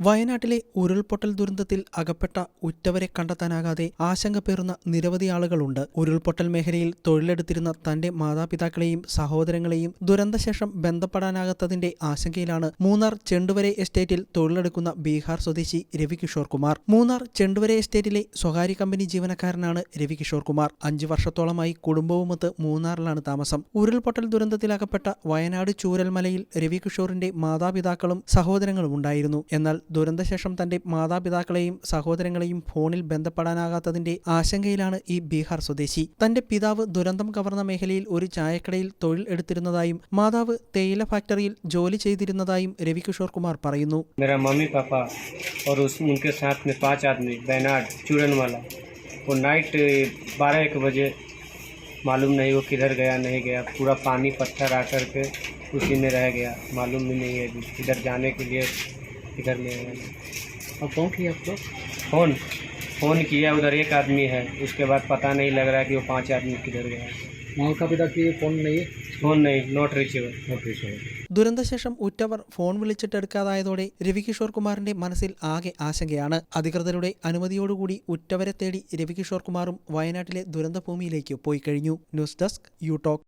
വയനാട്ടിലെ ഉരുൾപൊട്ടൽ ദുരന്തത്തിൽ അകപ്പെട്ട ഉറ്റവരെ കണ്ടെത്താനാകാതെ ആശങ്ക പേറുന്ന നിരവധി ആളുകളുണ്ട്. ഉരുൾപൊട്ടൽ മേഖലയിൽ തൊഴിലെടുത്തിരുന്ന തന്റെ മാതാപിതാക്കളെയും സഹോദരങ്ങളെയും ദുരന്തശേഷം ബന്ധപ്പെടാനാകാത്തതിന്റെ ആശങ്കയിലാണ് മൂന്നാർ ചെണ്ടുവരെ എസ്റ്റേറ്റിൽ തൊഴിലെടുക്കുന്ന ബീഹാർ സ്വദേശി രവികിഷോർ കുമാർ. മൂന്നാർ ചെണ്ടുവരെ എസ്റ്റേറ്റിലെ സ്വകാര്യ കമ്പനി ജീവനക്കാരനാണ് രവികിഷോർ കുമാർ. അഞ്ചു വർഷത്തോളമായി കുടുംബവുമൊത്ത് മൂന്നാറിലാണ് താമസം. ഉരുൾപൊട്ടൽ ദുരന്തത്തിലകപ്പെട്ട വയനാട് ചൂരൽമലയിൽ രവികിഷോറിന്റെ മാതാപിതാക്കളും സഹോദരങ്ങളും ഉണ്ടായിരുന്നു. എന്നാൽ ദുരന്തശേഷം തന്റെ മാതാപിതാക്കളെയും സഹോദരങ്ങളെയും ഫോണിൽ ബന്ധപ്പെടാനാകാത്തതിന്റെ ആശങ്കയിലാണ് ഈ ബീഹാർ സ്വദേശി തന്റെ പിതാവ് ദുരന്തം കവർന്ന മേഖലയിൽ ഒരു ചായക്കടയിൽ തൊഴിൽ എടുത്തിരുന്നതായും മാതാവ് തേയില ഫാക്ടറിയിൽ ജോലി ചെയ്തിരുന്നതായും രവികിഷോർ കുമാർ പറയുന്നു मेरा मम्मी पापा और उस उनके साथ में पांच आदमी बैनाड चूरन वाला वो नाइट बारह एक बजे मालूम नहीं वो किधर गया नहीं गया पूरा पानी पत्थर आकर के उसी में रह गया मालूम भी नहीं है अभी इधर जाने के लिए इधर में है अब कौन किया आप लोग फ़ोन फ़ोन किया उधर एक आदमी है उसके बाद पता नहीं लग रहा है कि वो पांच आदमी किधर गया माता पिता की फोन नहीं है फ़ोन नहीं नॉट रिचेबल नोटिस है ദുരന്തശേഷം ഉറ്റവർ ഫോൺ വിളിച്ചിട്ടെടുക്കാതായതോടെ രവികിഷോർ കുമാറിന്റെ മനസ്സിൽ ആകെ ആശങ്കയാണ് അധികൃതരുടെ അനുമതിയോടുകൂടി ഉറ്റവരെ തേടി രവികിഷോർ കുമാറും വയനാട്ടിലെ ദുരന്തഭൂമിയിലേക്ക് പോയി കഴിഞ്ഞു ന്യൂസ് ഡെസ്ക് യു ടോക്ക്